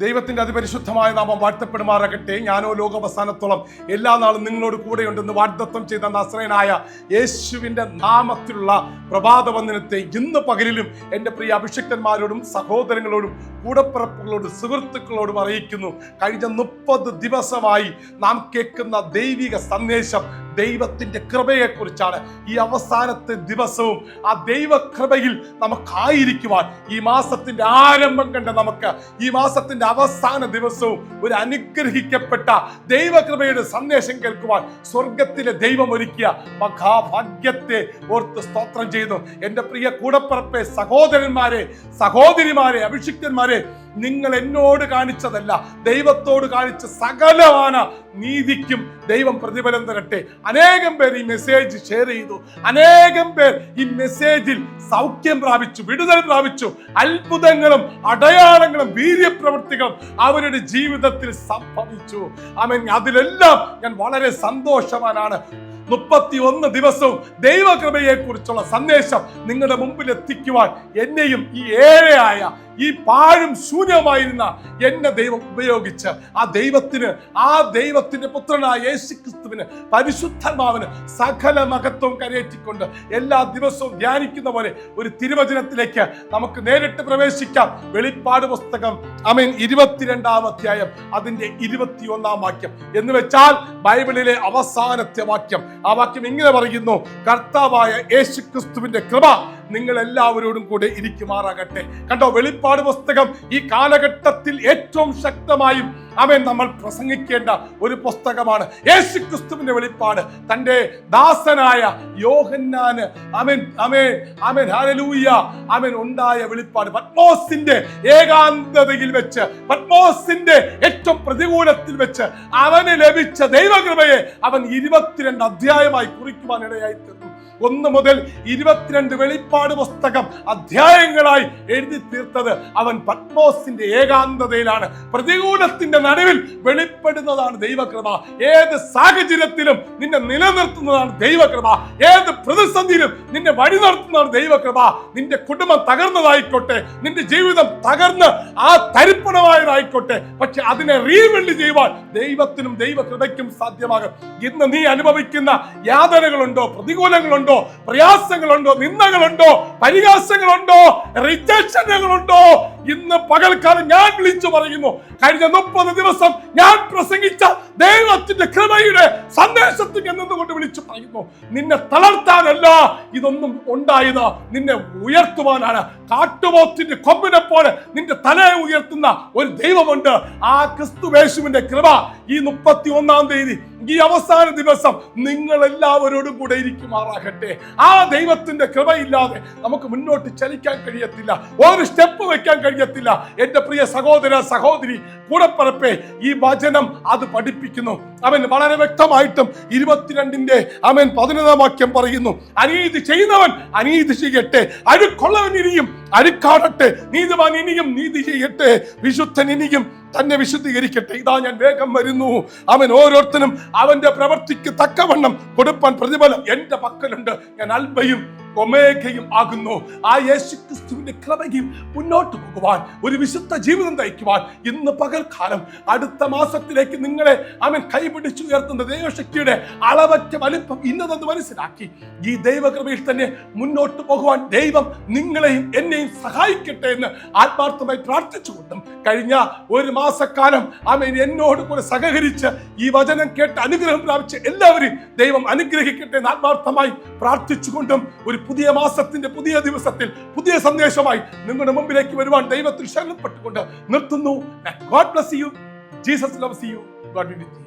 ദൈവത്തിന്റെ അതിപരിശുദ്ധമായ നാമം വാഴ്ത്തപ്പെടുമാറാകട്ടെ. ഞാനോ ലോകാവസാനത്തോളം എല്ലാ നാളും നിങ്ങളോട് കൂടെയുണ്ടെന്ന് വാഗ്ദത്വം ചെയ്ത നസ്രയനായ യേശുവിന്റെ നാമത്തിലുള്ള പ്രഭാത വന്ദനത്തെ ഇന്ന് പകലിലും എന്റെ പ്രിയ അഭിഷിക്തന്മാരോടും സഹോദരങ്ങളോടും കൂടപ്പിറപ്പുകളോടും സുഹൃത്തുക്കളോടും അറിയിക്കുന്നു. കഴിഞ്ഞ മുപ്പത് ദിവസമായി നാം കേൾക്കുന്ന ദൈവിക സന്ദേശം ദൈവത്തിന്റെ കൃപയെക്കുറിച്ചാണ് ഈ അവസാനത്തെ ദിവസവും ആ ദൈവകൃപയിൽ നമുക്കായിരിക്കുവാൻ ഈ മാസത്തിന്റെ ആരംഭം കണ്ട നമുക്ക് ഈ മാസത്തിന്റെ അവസാന ദിവസവും ഒരു അനുഗ്രഹിക്കപ്പെട്ട ദൈവകൃപയുടെ സന്ദേശം കേൾക്കുവാൻ സ്വർഗത്തിലെ ദൈവം ഒരുക്കിയ മഹാഭാഗ്യത്തെ ഓർത്ത് സ്തോത്രം ചെയ്യുന്നു. എന്റെ പ്രിയ കൂടപ്പറപ്പെ സഹോദരന്മാരെ സഹോദരിമാരെ അഭിഷിക്തന്മാരെ നിങ്ങൾ എന്നോട് കാണിച്ചതല്ല ദൈവത്തോട് കാണിച്ച സകലമാണ് നീതിക്കും ദൈവം പ്രതിഫലം തരട്ടെ. അനേകം പേർ ഈ മെസ്സേജ് ഷെയർ ചെയ്തു. അനേകം പേർ ഈ മെസ്സേജിൽ സൗഖ്യം പ്രാപിച്ചു വിടുതൽ പ്രാപിച്ചു. അത്ഭുതങ്ങളും അടയാളങ്ങളും വീര്യപ്രവൃത്തികളും അവരുടെ ജീവിതത്തിൽ സംഭവിച്ചു. ആമേൻ. അതിലെല്ലാം ഞാൻ വളരെ സന്തോഷവാനാണ്. മുപ്പത്തി ഒന്ന് ദിവസവും ദൈവകൃപയെ കുറിച്ചുള്ള സന്ദേശം നിങ്ങളുടെ മുമ്പിൽ എത്തിക്കുവാൻ എന്നെയും ഈ ഏഴയായ ഈ പാഴും ശൂന്യമായിരുന്ന എന്നെ ദൈവം ഉപയോഗിച്ച് ആ ദൈവത്തിന് ആ ദൈവത്തിന്റെ പുത്രനായ യേശു ക്രിസ്തുവിന് പരിശുദ്ധമാവിന് സകല മഹത്വം കരയേറ്റിക്കൊണ്ട് എല്ലാ ദിവസവും ധ്യാനിക്കുന്ന പോലെ ഒരു തിരുവചനത്തിലേക്ക് നമുക്ക് നേരിട്ട് പ്രവേശിക്കാം. വെളിപ്പാട് പുസ്തകം അമീൻ ഇരുപത്തിരണ്ടാം അധ്യായം അതിന്റെ ഇരുപത്തിയൊന്നാം വാക്യം. എന്ന് വെച്ചാൽ ബൈബിളിലെ അവസാനത്തെ വാക്യം. ആ വാക്യം ഇങ്ങനെ പറയുന്നു കർത്താവായ യേശു ക്രിസ്തുവിന്റെ കൃപ നിങ്ങൾ എല്ലാവരോടും കൂടെ ഇരിക്കുമാറാകട്ടെ. കണ്ടോ വെളിപ്പാട് പുസ്തകം ഈ കാലഘട്ടത്തിൽ ഏറ്റവും ശക്തമായും അവൻ നമ്മൾ പ്രസംഗിക്കേണ്ട ഒരു പുസ്തകമാണ്. യേശു ക്രിസ്തുവിന്റെ വെളിപ്പാട്. തന്റെ ദാസനായ യോഹന്നാന് അവൻ അവൻ അവൻ ഹല്ലേലൂയ അവൻ ഉണ്ടായ വെളിപ്പാട്. പത്മോസിന്റെ ഏകാന്തതയിൽ വെച്ച് പത്മോസിന്റെ ഏറ്റവും പ്രതികൂലത്തിൽ വെച്ച് അവന് ലഭിച്ച ദൈവകൃപയെ അവൻ ഇരുപത്തിരണ്ട് അധ്യായമായി കുറിക്കുവാൻ ഇടയായി തീർന്നു. ഒന്ന് മുതൽ ഇരുപത്തിരണ്ട് വെളിപ്പാട് പുസ്തകം അധ്യായങ്ങളായി എഴുതി തീർത്തത് അവൻ പത്മോസിന്റെ ഏകാന്തതയിലാണ്. പ്രതികൂലത്തിന്റെ നടുവിൽ വെളിപ്പെടുന്നതാണ് ദൈവകൃപ. ഏത് സാഹചര്യത്തിലും നിന്നെ നിലനിർത്തുന്നതാണ് ദൈവകൃപ. ഏത് പ്രതിസന്ധിയിലും നിന്നെ വഴി നടത്തുന്നതാണ് ദൈവകൃപ. നിന്റെ കുടുംബം തകർന്നതായിക്കോട്ടെ. നിന്റെ ജീവിതം തകർന്ന് ആ തരിപ്പണമായതായിക്കോട്ടെ. പക്ഷെ അതിനെ റീബിൽഡ് ചെയ്യുവാൻ ദൈവത്തിനും ദൈവകൃപയ്ക്കും സാധ്യമാകും. ഇന്ന് നീ അനുഭവിക്കുന്ന യാതനകളുണ്ടോ? പ്രതികൂലങ്ങളുണ്ടോ? പ്രയാസങ്ങളുണ്ടോ? നിന്ദകളുണ്ടോ? പരിഹാസങ്ങളുണ്ടോ? റിജക്ഷനുകളുണ്ടോ ഇന്ന് പകൽക്കാലം ഞാൻ വിളിച്ചു പറയുന്നു. കഴിഞ്ഞ മുപ്പത് ദിവസം ഞാൻ പ്രസംഗിച്ച ദൈവത്തിന്റെ കൃപയുടെ സന്ദേശത്തിൽ നിന്നുകൊണ്ട് വിളിച്ചു പറയുന്നു. നിന്നെ തളർത്താനല്ല ഇതൊന്നും ഉണ്ടായത്. നിന്നെ ഉയർത്തുവാനാണ്. കാട്ടുപോത്തിന്റെ കൊമ്പിനെ പോലെ നിന്റെ തലയെ ഉയർത്തുന്ന ഒരു ദൈവമുണ്ട്. ആ ക്രിസ്തുവേശുവിന്റെ കൃപ ഈ മുപ്പത്തി ഒന്നാം തീയതി ഈ അവസാന ദിവസം നിങ്ങൾ എല്ലാവരോടും കൂടെ ഇരിക്കുമാറാകട്ടെ. ആ ദൈവത്തിന്റെ കൃപയില്ലാതെ നമുക്ക് മുന്നോട്ട് ചലിക്കാൻ കഴിയത്തില്ല. ഒരു സ്റ്റെപ്പ് വെക്കാൻ കഴിയത്തില്ല. എന്റെ പ്രിയ സഹോദര സഹോദരി കൂടപ്പറപ്പെ ഈ വചനം അത് പഠിപ്പിക്കുന്നു. അവൻ വളരെ വ്യക്തമായിട്ടും ഇരുപത്തിരണ്ടിന്റെ അവൻ പതിനൊന്നാം വാക്യം പറയുന്നു. അനീതി ചെയ്യുന്നവൻ അനീതി ചെയ്യട്ടെ. അഴുക്കൊള്ളവൻ ഇനിയും അഴുക്കാടട്ടെ നീതിമാൻ ഇനിയും നീതി ചെയ്യട്ടെ. വിശുദ്ധൻ ഇനിയും തന്നെ വിശുദ്ധീകരിക്കട്ടെ. ഇതാ ഞാൻ വേഗം വരുന്നു. അവൻ ഓരോരുത്തരും അവന്റെ പ്രവർത്തിക്ക് തക്കവണ്ണം കൊടുപ്പാൻ പ്രതിഫലം എന്റെ പക്കലുണ്ട്. ഞാൻ അൽബയും ഒമേഖയും ആകുന്നു. ആ യേശു ക്രിസ്തുവിന്റെ മുന്നോട്ട് പോകുവാൻ ഒരു വിശുദ്ധ ജീവിതം നയിക്കുവാൻ ഇന്ന് പകൽക്കാലം അടുത്ത മാസത്തിലേക്ക് നിങ്ങളെ അവൻ കൈപിടിച്ചു ഉയർത്തുന്ന ദൈവശക്തിയുടെ അളവറ്റ വലിപ്പം ഇന്നതെന്ന് മനസ്സിലാക്കി ഈ ദൈവകൃപയിൽ തന്നെ മുന്നോട്ട് പോകുവാൻ ദൈവം നിങ്ങളെയും എന്നെയും സഹായിക്കട്ടെ എന്ന് ആത്മാർത്ഥമായി പ്രാർത്ഥിച്ചുകൊണ്ടും കഴിഞ്ഞ ഒരു മാസക്കാലം ആമേൻ എന്നോട് കൂടെ സഹകരിച്ച് ഈ വചനം കേട്ട് അനുഗ്രഹം പ്രാപിച്ച എല്ലാവരെയും ദൈവം അനുഗ്രഹിക്കട്ടെ എന്ന് ആത്മാർത്ഥമായി പ്രാർത്ഥിച്ചുകൊണ്ടും ഒരു പുതിയ മാസത്തിന്റെ പുതിയ ദിവസത്തിൽ പുതിയ സന്ദേശമായി നിങ്ങളുടെ മുമ്പിലേക്ക് വരുവാൻ ദൈവത്തിൽ ശരണപ്പെട്ടുകൊണ്ട് നിർത്തുന്നു. God bless you Jesus loves you God with